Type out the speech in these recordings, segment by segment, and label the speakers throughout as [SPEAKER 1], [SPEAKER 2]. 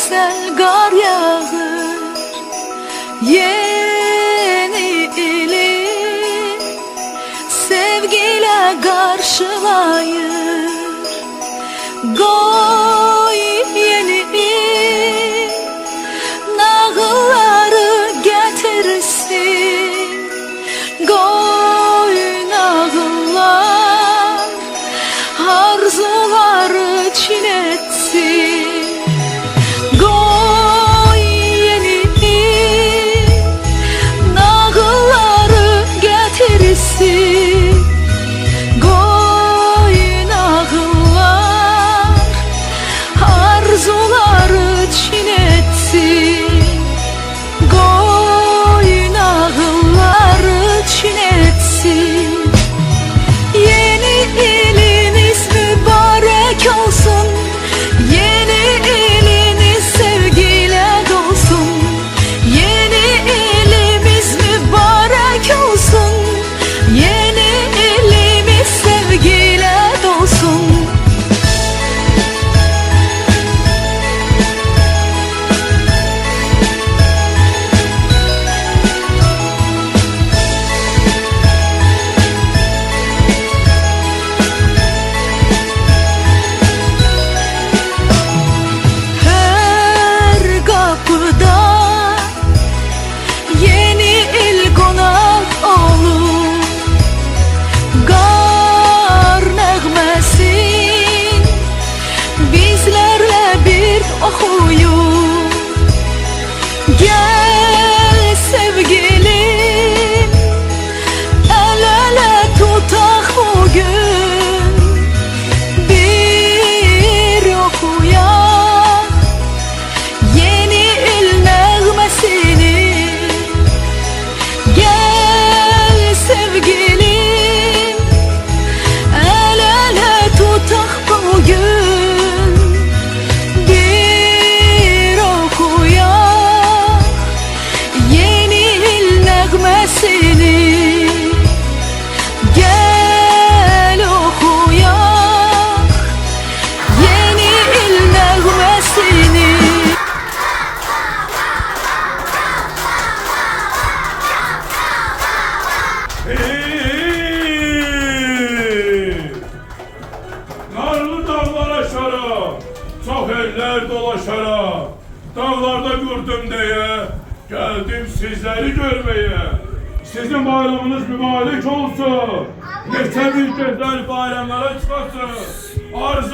[SPEAKER 1] güzel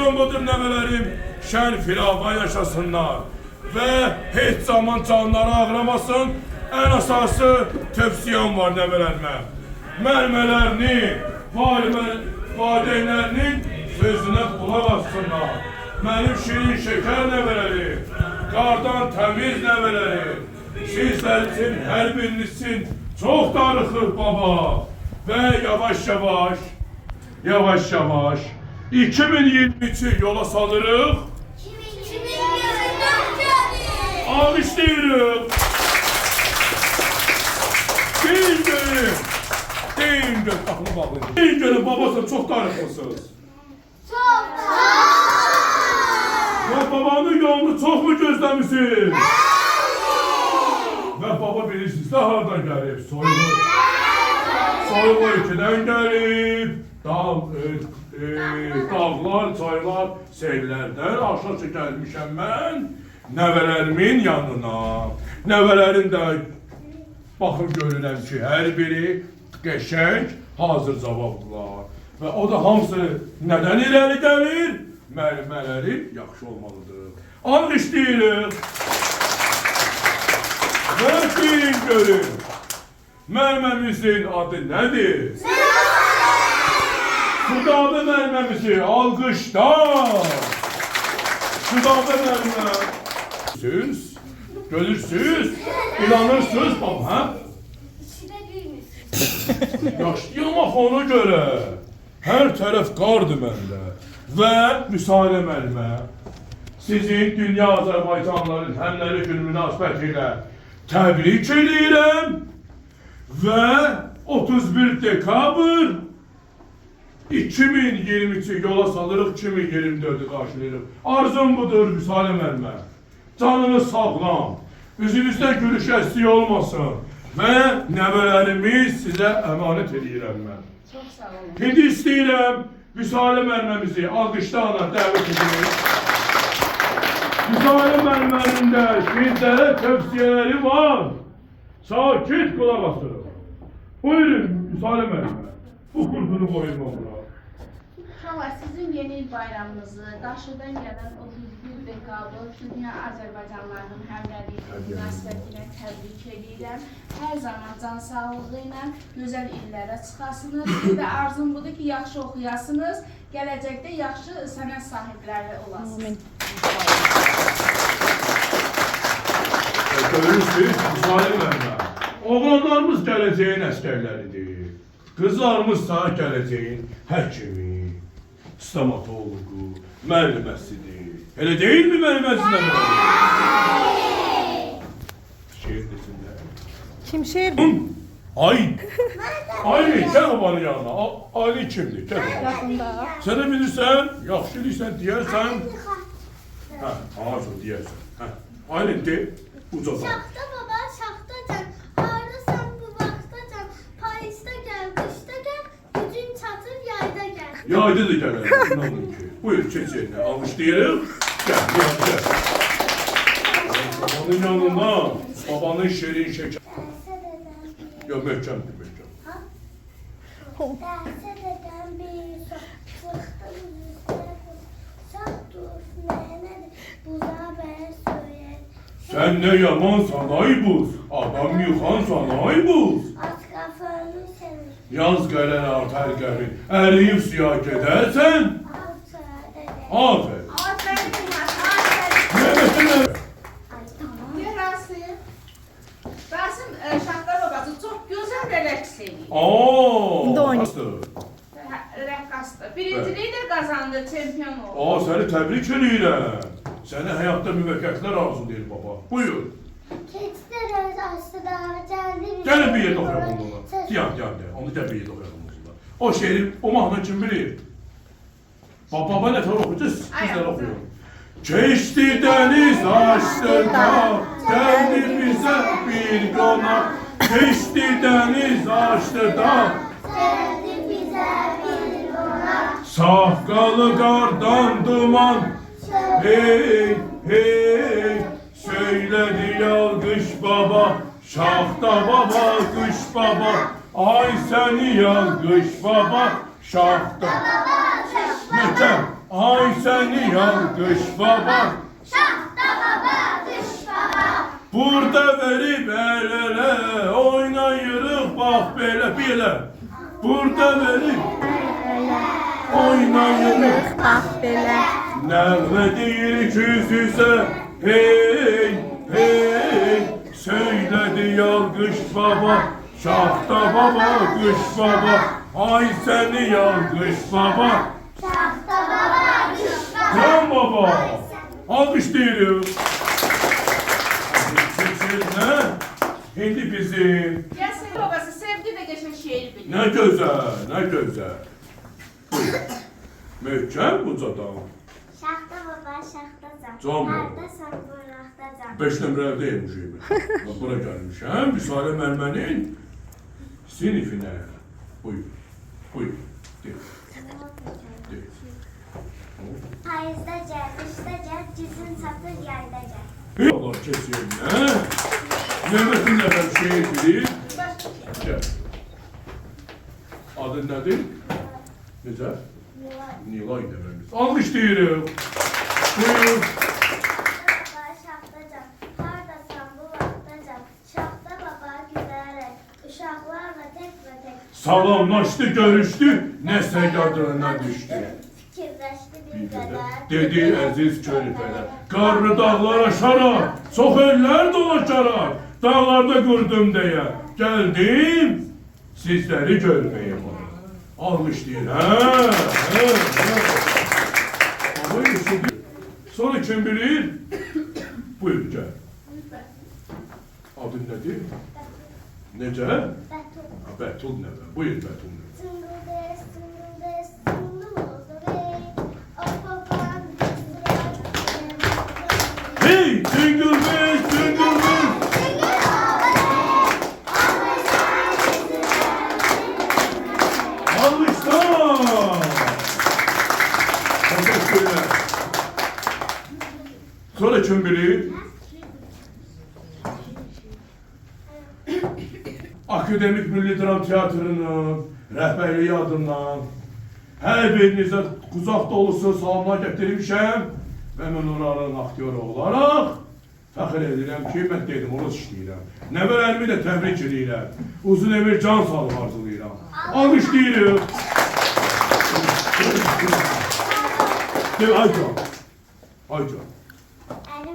[SPEAKER 2] Arzum budur nemelerim, şen filafa yaşasınlar. Ve hiç zaman canları ağlamasın. En asası tövsiyem var nemelerime. Mermelerini, valideynlerinin sözüne kulak assınlar. Benim şirin şeker neveleri, kardan temiz neveleri, sizler için her biriniz için çok darıkır baba. Ve yavaş yavaş, yavaş yavaş 2023'ü yola salırıq. Alkışlayırıq. Deyin görün. Deyin görün. Qapını bağlayın. Deyin görün babası çok darıxlısınız. Ve babanın yolunu çok mu gözləmisiniz? Ve baba bilirsiniz de hardan gəlib? Soylu. Soylu ülkeden gəlib. Dağ, e, e, dağlar, çaylar, sellərdən aşağı gəlmişəm mən. Nəvələrimin yanına. Nəvələrim də baxıb görürəm ki, hər biri qəşəng, hazır cavablar. Və o da hamısı nədən irəli gəlir? Müəllimələrim yaxşı olmalıdır. Alqışlayırıq. Və deyin görün. Mərməmizin adı nədir? Sudadı mərməmizi alqışlar. Sudadı mərmə. Siz görürsünüz, inanırsınız baba, hə? Yaşlıyam axı ona görə. Hər tərəf qardır məndə. Və müsahilə müəllimə, sizin dünya Azərbaycanlıların həmləri günü münasibəti ilə təbrik edirəm və 31 dekabr 2023'ü yola salırıq, 2024'ü qarşılayırıq. Arzum budur, müsaade mənmə. canınız sağlam, üzünüzdə gülüş əksiyi olmasın və nəvələrimiz sizə əmanət edirəm mən.
[SPEAKER 3] Çok sağ olun.
[SPEAKER 2] İndi istəyirəm Vüsalə müəlliməmizi alqışlarla dəvət edirik. Vüsalə müəllimənin də tövsiyələri var. Sakit qulaq asın. Buyurun Vüsalə müəllimə. Bu qurtunu qoyun
[SPEAKER 3] Uşaqlar, sizin yeni bayramınızı qarşıdan gələn 31 dekabr Dünya Azərbaycanlarının həmrəyliyi münasibətilə təbrik edirəm. Hər zaman can sağlığı ilə gözəl illərə çıxasınız və arzum budur ki, yaxşı oxuyasınız, gələcəkdə yaxşı sənət sahibləri olasınız.
[SPEAKER 2] Görürsünüz Vüsalə müəllimə. Oğlanlarımız gələcəyin əskərləridir. Qızlarımız sağ gələcəyin həkimi, stomatologu, müəlliməsidir. Elə deyilmi müəlliməsindən? Şeir desinlər.
[SPEAKER 1] Kim şiir?
[SPEAKER 2] Ay! Ay, gəl babanın yanına. A- Ali kimdir? Gəl baba.
[SPEAKER 1] Yaxında.
[SPEAKER 2] Sən də bilirsən, yaxşı bilirsən, deyərsən. Hə, ağzın deyərsən. Hə. Ali de, ucadan.
[SPEAKER 4] Şaxta Yayda
[SPEAKER 2] da ki. Buyur, keç yerinə. Almışlayırıq. Gəl, gəl, gəl. Babanın yanına, babanın şirin şeker.
[SPEAKER 4] Dərsə dədən bir söyər.
[SPEAKER 2] Sən nə yamansan ay buz, adam yıxansan ay buz. Yaz gələn artar gedərsən,
[SPEAKER 4] al çaya dədə.
[SPEAKER 2] aferin.
[SPEAKER 3] Aferin, aferin. Gel Rasim. Rasim, e, Şahtar babası çok güzel edir.
[SPEAKER 2] Aa,
[SPEAKER 1] İndi oynayın.
[SPEAKER 2] nasıl?
[SPEAKER 3] Rəqqasdır. Birinciliyi də qazandı, çempion oldu.
[SPEAKER 2] Aa, səni təbrik edirəm. Sənə həyatda müvəffəqiyyətlər arzulayır baba. Buyur.
[SPEAKER 4] Keçdər öz astıda, gəldi bir
[SPEAKER 2] Gəlin bir yerdə oxuyalım onu.
[SPEAKER 4] Söz-
[SPEAKER 2] Diyan, diyan, diyan. Onu gəl bir yerdə oxuyalım onunla. O şeiri, o mahnı kim bilir? Baba, baba nə tər oxuyacağız? Bizlər oxuyalım. Keçdi dəniz açdı dağ, gəldi bizə bir qonaq. Keçdi dəniz açdı dağ,
[SPEAKER 4] Gəldi bizə bir qonaq,
[SPEAKER 2] Sahqalı qardan duman, hey hey Söyledi yalqış baba, şahta baba, qış baba Ay səni yalqış baba, şahta Mətəm, ay səni yalqış baba.
[SPEAKER 4] Şahta baba, qış baba.
[SPEAKER 2] Burada verib əl-ələ, oynayırıq bax belə, belə Burada verib oynayırıq
[SPEAKER 1] Bax belə.
[SPEAKER 2] Nəğmə deyirik üz üzə Hey, hey Söylədi yalqış baba Şahta baba, qış baba Ay səni yalqış baba
[SPEAKER 4] Şahta baba, qış baba.
[SPEAKER 2] Can baba Alqışlayırıq Nə? İndi bizim
[SPEAKER 3] Yasin babası sevdi de geçen şiir bilir.
[SPEAKER 2] Nə gözəl, nə gözəl Buyur Möhkəm ucadan
[SPEAKER 4] Şahta baba, şahtacan.
[SPEAKER 2] Can baba.
[SPEAKER 4] Hardasan qonaqdacan.
[SPEAKER 2] Beş nömrəli deyilmişim. Bax, Bura gəlmişəm, Vüsalə müəllimənin sinifinə. Buyur, buyur. De, de.
[SPEAKER 4] Payızda gəl, qışda gəl, gücün çatır yayda gəl.
[SPEAKER 2] Hey Allah kesin, hə? Mehmetin nəfər şeir bilir.
[SPEAKER 3] Başka şey.
[SPEAKER 2] Gəl. Adın nədir? Necə? Nilay deməmiz. Alqışlayırıq. Buyur.
[SPEAKER 4] Baba, şahtacan. Hardasan bu vaxtacan. Şahta baba gülərək. Uşaqlarla tek və Fikirləşdi bir
[SPEAKER 2] Bir qədər.
[SPEAKER 4] qədər.
[SPEAKER 2] Dedi əziz körpələr, qarlı dağlar aşarar, çox ellər dolaşarar, dağlarda qurdum deyə, gəldim sizləri görməyə bana. Almışlayın, hə, hə, hə. Baba eşidir. Sonra kim bilir? Buyur, gəl. Adın nədir? Necə?
[SPEAKER 4] Bətul.
[SPEAKER 2] Ha, Bətul nəvə, buyur Bətul nəvə. Akademik Milli Dram Teatrının rəhbərliyi adından hər birinizə qucaq dolusu salamlar gətirmişəm və mən onların aktyoru olaraq fəxr edirəm ki, mən dedim, onu işləyirəm. Nəvələrimi də təbrik edirəm. Uzun ömür can sağlığı arzulayıram. Almışlayırıq. Gel Aycan. Aycan.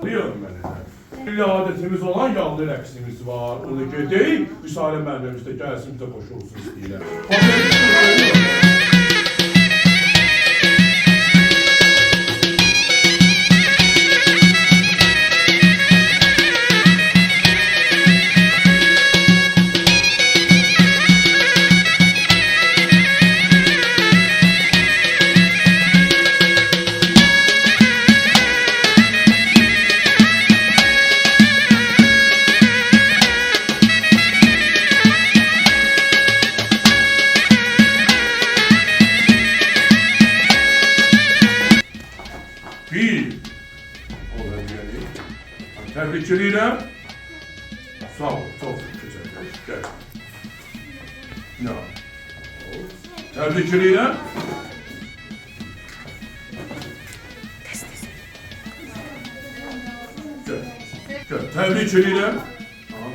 [SPEAKER 2] Biliyorum ben de. Bir adetimiz olan yallı rəqsimiz var. Onu gedək, Risalə müəllimimiz də gəlsin bizə qoşulsun istəyirlər. Edirəm. Sağ ol, təşəkkür Gəl. Nə? Təbrik edirəm. Gəl. Gəl. Təbrik edirəm. Aha,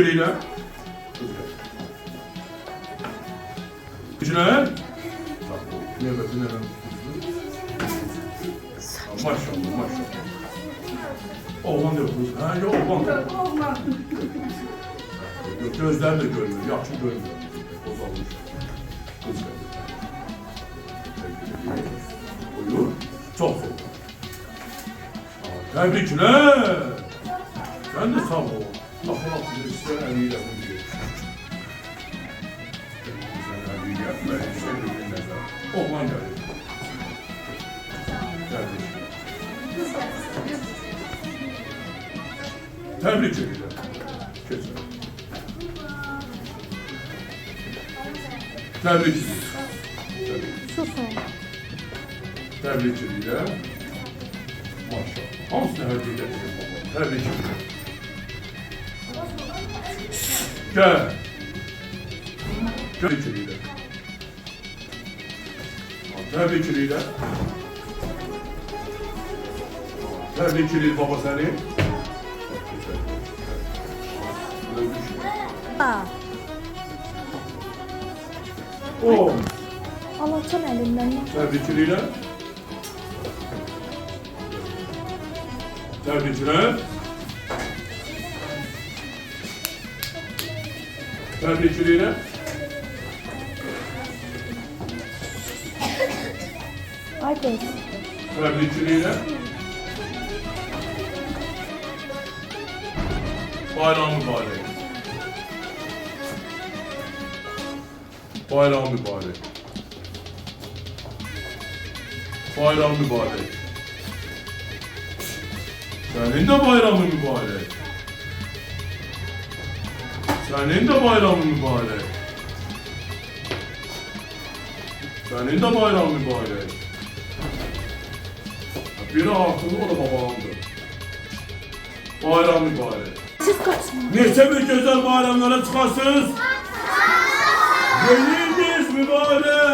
[SPEAKER 2] edirəm. Qız gəl. Güclər. Növbəti növbə. Maşallah, maşallah. Oğlan yox, qız. Hə, yox, oğlan yox.
[SPEAKER 3] Oğlan.
[SPEAKER 2] Yox, gözləri də görmür, yaxşı görmür. Bozulmuş. Qız gəlir. Buyur. Çox sağ ol. Təbriklər. Sən də sağ ol. Bunu deyir. Güzel əliyle yapma, istəyən əliyle nəzər. Oğlan gəlir. Təbrik edirəm. Keçin. Təbrik edirəm. Təbrik.
[SPEAKER 1] Susun.
[SPEAKER 2] Təbrik edirəm. Maşallah. Hamısını hədiyyə gətirir baba. Təbrik edirəm. Gəl. Təbrik edirəm. Təbrik edirəm. Təbrik edir baba səni.
[SPEAKER 1] Aa,
[SPEAKER 2] O,
[SPEAKER 1] alacağım elimden.
[SPEAKER 2] təbrik edirəm. Təbrik edirəm. Təbrik edirəm.
[SPEAKER 1] Ay kız.
[SPEAKER 2] Təbrik edirəm. Bayram mübarək. Bayram mübarək. Bayram mübarək. Senin de bayramın mübarek. Senin de bayramın mübarek. Senin de bayramın mübarek. Biri hakkında o da babamdır. Bayram mübarek.
[SPEAKER 1] Siz kaçın.
[SPEAKER 2] Neçe bir güzel bayramlara çıkarsınız. Yılınız mübarek.